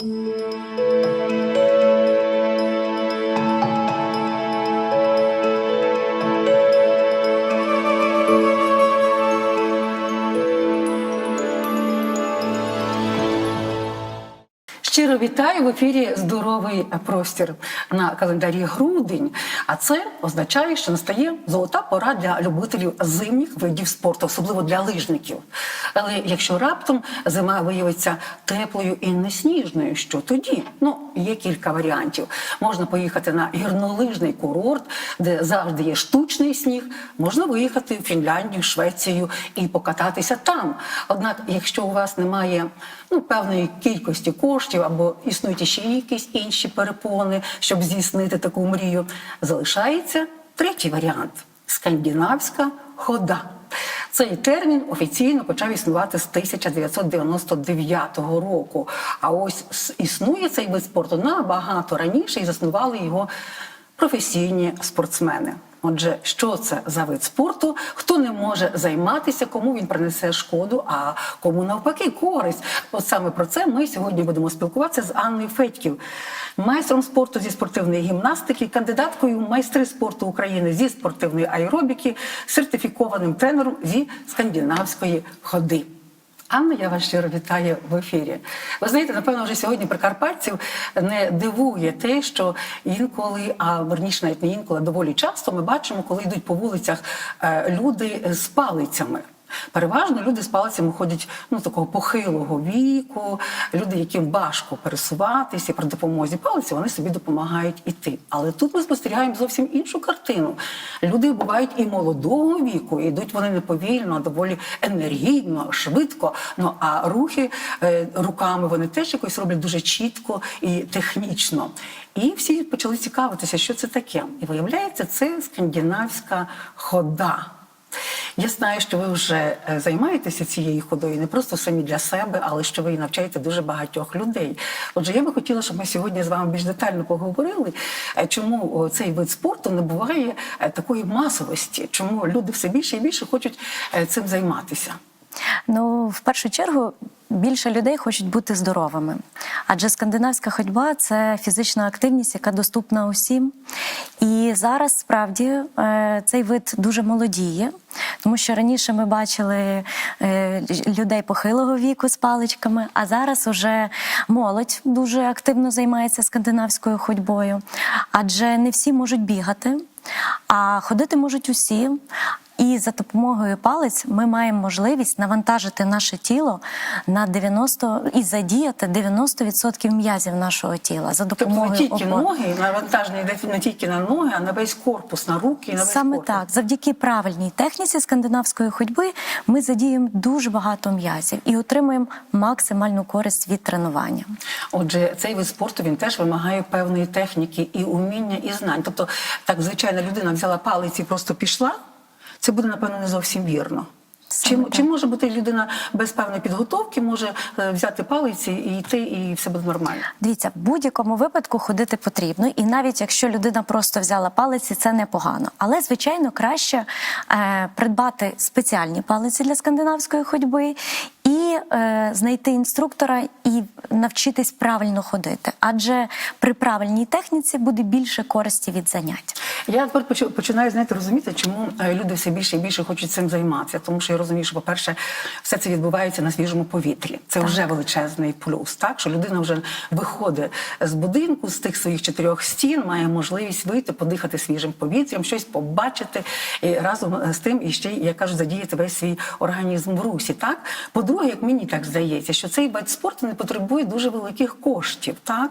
Щиро вітаю в ефірі Здоровий простір на календарі грудень. А це означає, що настає золота пора для любителів зимніх видів спорту, особливо для лижників. Але якщо раптом зима виявиться теплою і несніжною, що тоді? Ну є кілька варіантів. Можна поїхати на гірнолижний курорт, де завжди є штучний сніг. Можна виїхати в Фінляндію, Швецію і покататися там. Однак, якщо у вас немає ну певної кількості коштів або існують ще якісь інші перепони, щоб здійснити таку мрію, залишається третій варіант скандинавська хода. Цей термін офіційно почав існувати з 1999 року. А ось існує цей вид спорту набагато раніше і заснували його професійні спортсмени. Отже, що це за вид спорту? Хто не може займатися, кому він принесе шкоду, а кому навпаки користь? От саме про це ми сьогодні будемо спілкуватися з Анною Федьків, майстром спорту зі спортивної гімнастики, кандидаткою в майстри спорту України зі спортивної аеробіки, сертифікованим тренером зі скандинавської ходи. Анна, я вас щиро вітаю в ефірі. Ви знаєте, напевно, вже сьогодні прикарпатців не дивує те, що інколи, а верніше навіть не інколи, а доволі часто ми бачимо, коли йдуть по вулицях е, люди з палицями. Переважно люди з палицями ходять ну такого похилого віку, люди, яким важко пересуватися при допомозі палиці, вони собі допомагають іти. Але тут ми спостерігаємо зовсім іншу картину. Люди бувають і молодого віку, і йдуть вони не повільно, а доволі енергійно, швидко. Ну а рухи е, руками вони теж якось роблять дуже чітко і технічно. І всі почали цікавитися, що це таке. І виявляється, це скандинавська хода. Я знаю, що ви вже е, займаєтеся цією ходою не просто самі для себе, але що ви навчаєте дуже багатьох людей. Отже, я би хотіла, щоб ми сьогодні з вами більш детально поговорили, е, чому цей вид спорту набуває буває такої масовості, чому люди все більше і більше хочуть е, цим займатися. Ну, в першу чергу, більше людей хочуть бути здоровими. Адже скандинавська ходьба це фізична активність, яка доступна усім. І зараз справді е, цей вид дуже молодіє, тому що раніше ми бачили е, людей похилого віку з паличками, а зараз уже молодь дуже активно займається скандинавською ходьбою, адже не всі можуть бігати, а ходити можуть усі. І за допомогою палець ми маємо можливість навантажити наше тіло на 90 і задіяти 90% м'язів нашого тіла за Тобто допомогою не тільки опор. ноги, навантаження йде не тільки на ноги, а на весь корпус, на руки і на весь Саме корпус. так, завдяки правильній техніці скандинавської ходьби, ми задіємо дуже багато м'язів і отримуємо максимальну користь від тренування. Отже, цей вид спорту він теж вимагає певної техніки і уміння, і знань. Тобто, так звичайна людина взяла палиці і просто пішла. Це буде напевно не зовсім вірно. Чи, Саме чи може бути людина без певної підготовки, може е, взяти палиці і йти, і все буде нормально? Дивіться, в будь-якому випадку ходити потрібно, і навіть якщо людина просто взяла палиці, це непогано. Але звичайно краще е, придбати спеціальні палиці для скандинавської ходьби і е, знайти інструктора і навчитись правильно ходити. Адже при правильній техніці буде більше користі від занять. Я тепер починаю знаєте, розуміти, чому е, люди все більше і більше хочуть цим займатися. Тому що я розумію, що, по-перше, все це відбувається на свіжому повітрі. Це вже величезний плюс. Так що людина вже виходить з будинку, з тих своїх чотирьох стін, має можливість вийти, подихати свіжим повітрям, щось побачити і разом е, з тим і ще, як кажуть, задіяти весь свій організм в русі. Так, по-друге, як мені так здається, що цей вид спорту не потребує дуже великих коштів, так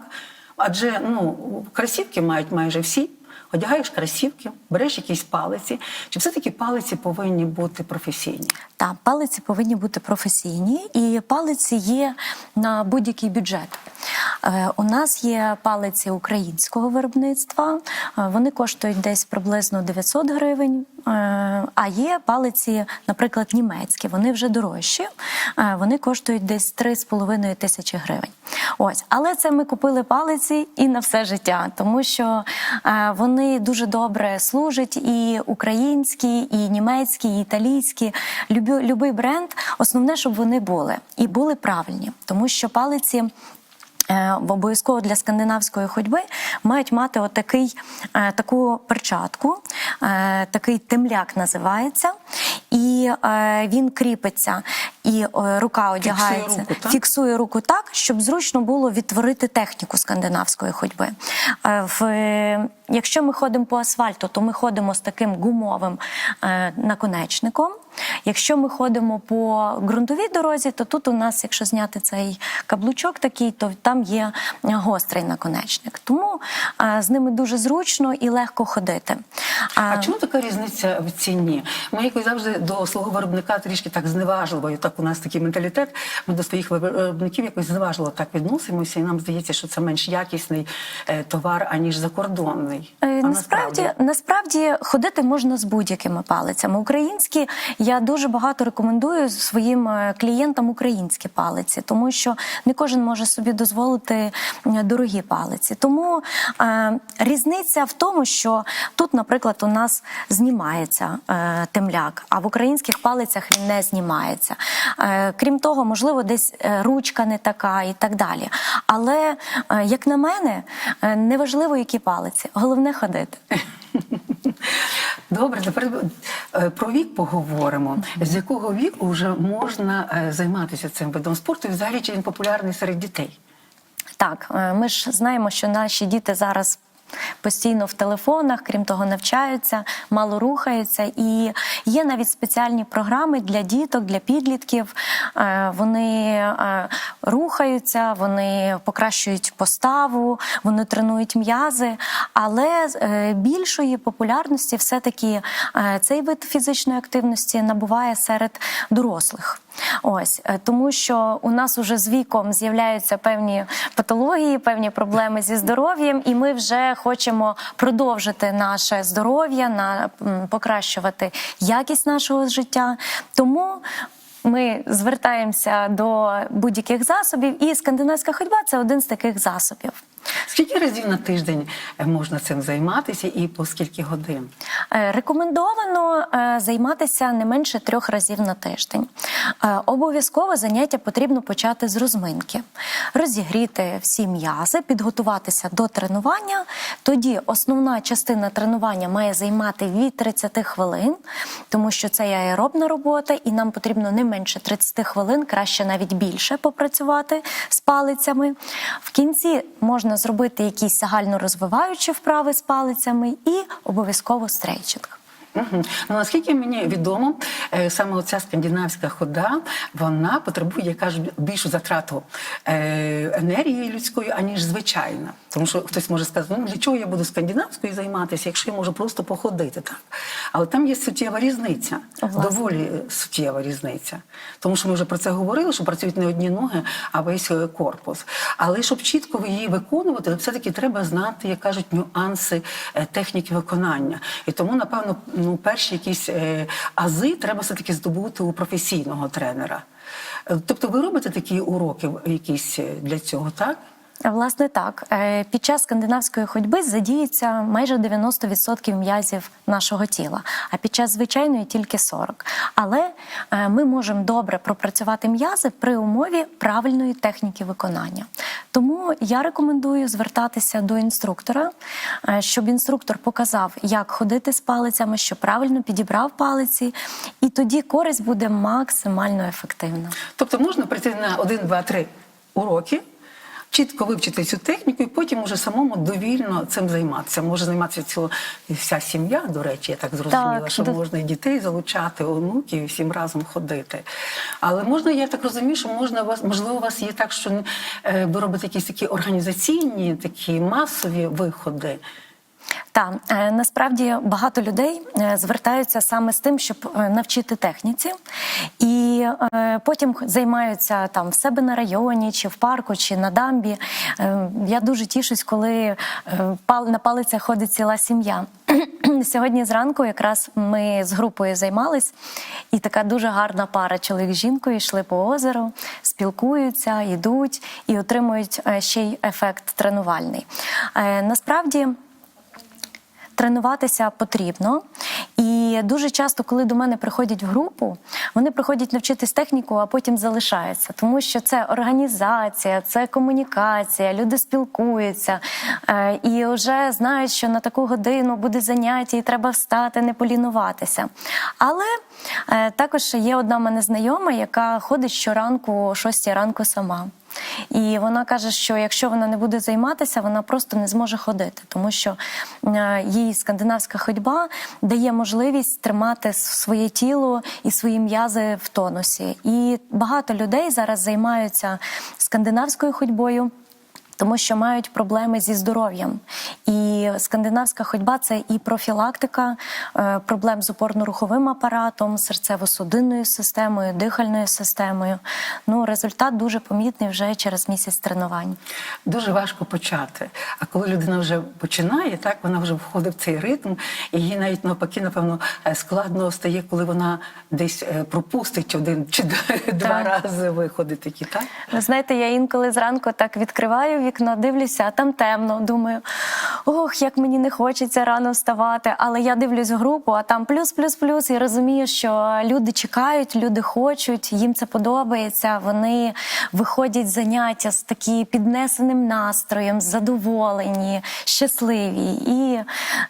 адже ну красівки мають майже всі. Одягаєш красівки, береш якісь палиці. Чи все-таки палиці повинні бути професійні? Та палиці повинні бути професійні, і палиці є на будь-який бюджет. Е, У нас є палиці українського виробництва, е, вони коштують десь приблизно 900 гривень. Е, А є палиці, наприклад, німецькі, вони вже дорожчі, вони коштують десь 3,5 тисячі гривень. Ось, але це ми купили палиці і на все життя, тому що вони дуже добре служать і українські, і німецькі, і італійські. Любий бренд, основне, щоб вони були і були правильні, тому що палиці. Е, обов'язково для скандинавської ходьби мають мати отакий, е, таку перчатку, е, такий темляк називається, і він кріпиться, і рука одягається, руку, так? фіксує руку так, щоб зручно було відтворити техніку скандинавської ходьби. В, якщо ми ходимо по асфальту, то ми ходимо з таким гумовим наконечником. Якщо ми ходимо по ґрунтовій дорозі, то тут у нас, якщо зняти цей каблучок такий, то там є гострий наконечник. Тому е, з ними дуже зручно і легко ходити. А чому така різниця в ціні? Ми якось завжди до свого виробника трішки так зневажливо, і так у нас такий менталітет. Ми до своїх виробників якось зневажливо так відносимося, і нам здається, що це менш якісний е, товар, аніж закордонний. Е, А Насправді, насправді ходити можна з будь-якими палицями. Українські я дуже багато рекомендую своїм е, клієнтам українські палиці, тому що не кожен може собі дозволити дорогі палиці. Тому е, різниця в тому, що тут, наприклад, у нас знімається е, темляк, а в українських палицях він не знімається. Е, крім того, можливо, десь е, ручка не така і так далі. Але, е, як на мене, е, неважливо, які палиці, головне ходити. Добре, тепер е, про вік поговоримо. З якого віку вже можна е, займатися цим видом спорту? І взагалі чи він популярний серед дітей? Так, е, ми ж знаємо, що наші діти зараз. Постійно в телефонах, крім того, навчаються, мало рухаються, і є навіть спеціальні програми для діток, для підлітків. Е, Вони е, рухаються, вони покращують поставу, вони тренують м'язи. Але е, більшої популярності все-таки цей вид фізичної активності набуває серед дорослих. Ось е, тому, що у нас уже з віком з'являються певні патології, певні проблеми зі здоров'ям, і ми вже хочемо продовжити наше здоров'я, на покращувати якість нашого життя. Тому. Ми звертаємося до будь-яких засобів, і скандинавська ходьба це один з таких засобів. Скільки разів на тиждень е, можна цим займатися і по скільки годин? Е, Рекомендовано е, займатися не менше трьох разів на тиждень. Обов'язково заняття потрібно почати з розминки, розігріти всі м'язи, підготуватися до тренування. Тоді основна частина тренування має займати від 30 хвилин, тому що це є аеробна робота, і нам потрібно не менше 30 хвилин, краще навіть більше попрацювати з палицями. В кінці можна зробити якісь загально розвиваючі вправи з палицями і обов'язково стрейчинг. Угу. Ну наскільки мені відомо, е, саме оця скандинавська хода вона потребує, я кажу, більшу затрату е, енергії людської, аніж звичайна. Тому що хтось може сказати, ну для чого я буду скандинавською займатися, якщо я можу просто походити так. Але там є суттєва різниця, Власне. доволі суттєва різниця. Тому що ми вже про це говорили, що працюють не одні ноги, а весь е, корпус. Але щоб чітко її виконувати, все-таки треба знати, як кажуть, нюанси техніки виконання. І тому, напевно, ну, перші якісь е, ази треба все-таки здобути у професійного тренера. Е, Тобто ви робите такі уроки якісь е, для цього, так? Власне, так Е, під час скандинавської ходьби задіється майже 90% м'язів нашого тіла, а під час звичайної тільки 40%. Але е, ми можемо добре пропрацювати м'язи при умові правильної техніки виконання. Тому я рекомендую звертатися до інструктора, е, щоб інструктор показав, як ходити з палицями, щоб правильно підібрав палиці, і тоді користь буде максимально ефективна. Тобто можна прийти на один, два, три уроки, чітко вивчити цю техніку і потім уже самому довільно цим займатися. Може займатися цього вся сім'я, до речі, я так зрозуміла, Так, що до- можна і дітей залучати, онуків, і всім разом ходити. Але можна, я так розумію, що можна у вас, можливо, у вас є так, що е, ви робите якісь такі організаційні, такі масові виходи. Так, е, насправді багато людей е, звертаються саме з тим, щоб е, навчити техніці, і потім займаються там в себе на районі, чи в парку, чи на дамбі. Я дуже тішусь, коли на палицях ходить ціла сім'я. Сьогодні зранку якраз ми з групою займались, і така дуже гарна пара чоловік з жінкою йшли по озеру, спілкуються, йдуть і отримують ще й ефект тренувальний. Насправді. Тренуватися потрібно, і дуже часто, коли до мене приходять в групу, вони приходять навчитись техніку, а потім залишаються, тому що це організація, це комунікація, люди спілкуються е, і вже знають, що на таку годину буде заняття, і треба встати, не полінуватися. Але е, також є одна мене знайома, яка ходить щоранку о 6 ранку сама. І вона каже, що якщо вона не буде займатися, вона просто не зможе ходити, тому що її їй скандинавська ходьба дає можливість тримати своє тіло і свої м'язи в тонусі. І багато людей зараз займаються скандинавською ходьбою. Тому що мають проблеми зі здоров'ям, і скандинавська ходьба це і профілактика е, проблем з опорно-руховим апаратом, серцево-судинною системою, дихальною системою. Ну результат дуже помітний вже через місяць тренувань. Дуже важко почати. А коли людина вже починає, так вона вже входить в цей ритм, і їй навіть навпаки, напевно, е, складно стає, коли вона десь е, пропустить один чи два рази виходи такі, так? Знаєте, я інколи зранку так відкриваю вікно, дивлюся, а там темно. Думаю, ох, як мені не хочеться рано вставати. Але я дивлюсь групу, а там плюс, плюс, плюс, і розумію, що люди чекають, люди хочуть, їм це подобається. Вони виходять з заняття з такі піднесеним настроєм, задоволені, щасливі. І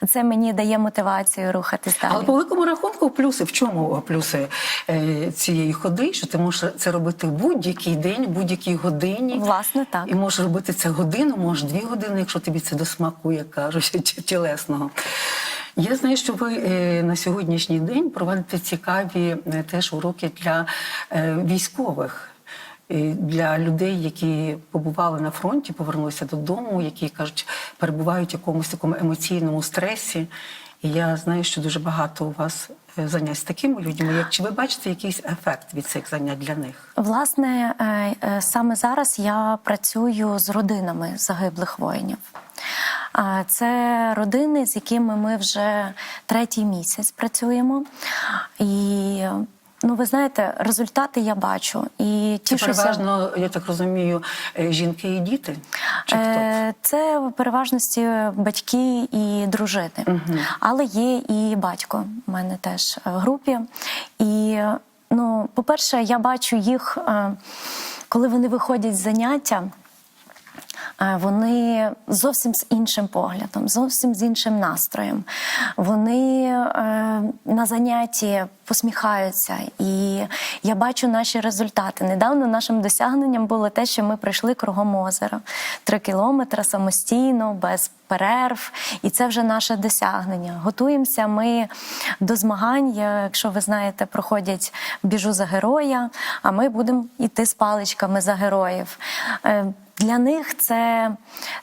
це мені дає мотивацію рухатись далі. Але по великому рахунку плюси в чому плюси е, цієї ходи? Що ти можеш це робити в будь-який день, в будь-якій годині. Власне, так. І можеш робити це годину, може дві години, якщо тобі це до смаку, як кажуть, тілесного. Я знаю, що ви е, на сьогоднішній день проводите цікаві е, теж уроки для е, військових. Для людей, які побували на фронті, повернулися додому, які кажуть, перебувають в якомусь такому емоційному стресі. І я знаю, що дуже багато у вас занять з такими людьми. Чи ви бачите якийсь ефект від цих занять для них? Власне, е, е, саме зараз я працюю з родинами загиблих воїнів. Це родини, з якими ми вже третій місяць працюємо. І ну, ви знаєте, результати я бачу. І Це переважно, я так розумію, е, жінки і діти. Чи хто? Е, Це в переважності батьки і дружини, але є і батько у мене теж в групі. І ну, по-перше, я бачу їх, е, коли вони виходять з заняття. Е, Вони зовсім з іншим поглядом, зовсім з іншим настроєм. Вони е, на занятті посміхаються, і я бачу наші результати. Недавно нашим досягненням було те, що ми прийшли кругом озера три кілометри самостійно, без перерв, і це вже наше досягнення. Готуємося ми до змагань. Якщо ви знаєте, проходять біжу за героя, а ми будемо йти з паличками за героїв. Для них це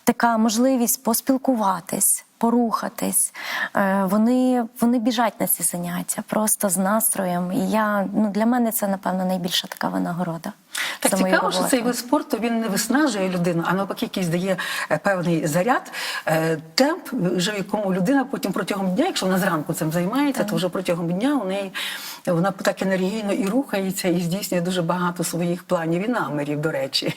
така можливість поспілкуватись. Порухатись, Е, вони, вони біжать на ці заняття просто з настроєм. І я ну для мене це напевно найбільша така винагорода. Так цікаво, що цей вид спорту він не виснажує людину, а навпаки, якийсь дає е, певний заряд, е, темп, вже в якому людина потім протягом дня, якщо вона зранку цим займається, то вже протягом дня у неї вона так енергійно і рухається, і здійснює дуже багато своїх планів і намірів, до речі.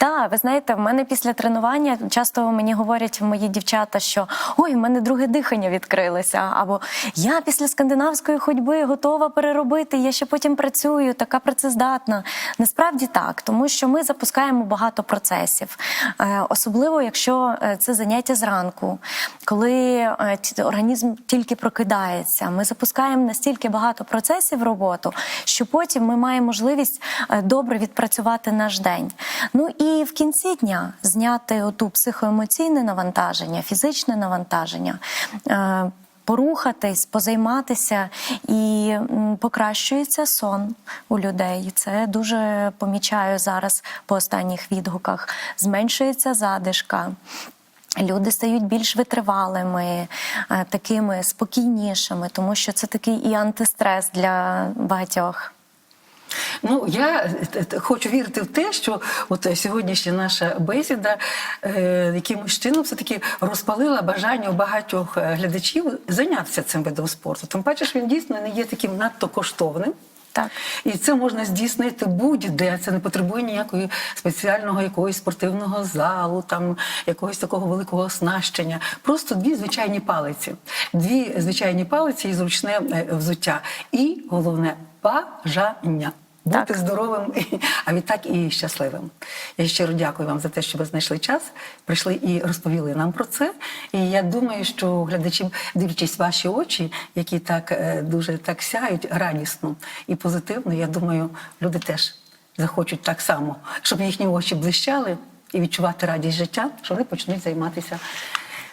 Так, ви знаєте, в мене після тренування часто мені говорять мої дівчата, що ой, в мене друге дихання відкрилося. Або я після скандинавської ходьби готова переробити, я ще потім працюю, така працездатна. Насправді так, тому що ми запускаємо багато процесів, Е, особливо якщо е, це заняття зранку, коли е, організм тільки прокидається. Ми запускаємо настільки багато процесів роботу, що потім ми маємо можливість е, добре відпрацювати наш день. Ну і в кінці дня зняти оту психоемоційне навантаження, фізичне навантаження. е, Порухатись, позайматися і покращується сон у людей. Це дуже помічаю зараз по останніх відгуках. Зменшується задишка. Люди стають більш витривалими, е, такими спокійнішими, тому що це такий і антистрес для багатьох. Ну я е, е, хочу вірити в те, що от сьогоднішня наша бесіда е, якимось чином все таки розпалила бажання у багатьох глядачів зайнятися цим видом спорту. Тим паче, що він дійсно не є таким надто коштовним. Так. І це можна здійснити будь-де. Це не потребує ніякої спеціального якогось спортивного залу, там якогось такого великого оснащення. Просто дві звичайні палиці, дві звичайні палиці і зручне е, взуття. І головне бажання. Бути Так. здоровим, а відтак і щасливим. Я щиро дякую вам за те, що ви знайшли час, прийшли і розповіли нам про це. І я думаю, що глядачі, дивлячись ваші очі, які так е, дуже так сяють радісно і позитивно, я думаю, люди теж захочуть так само, щоб їхні очі блищали і відчувати радість життя, що вони почнуть займатися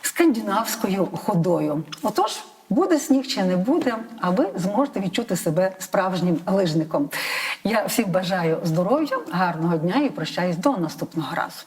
скандинавською ходою. Отож. Буде сніг чи не буде, а ви зможете відчути себе справжнім лижником. Я всім бажаю здоров'я, гарного дня і прощаюсь до наступного разу.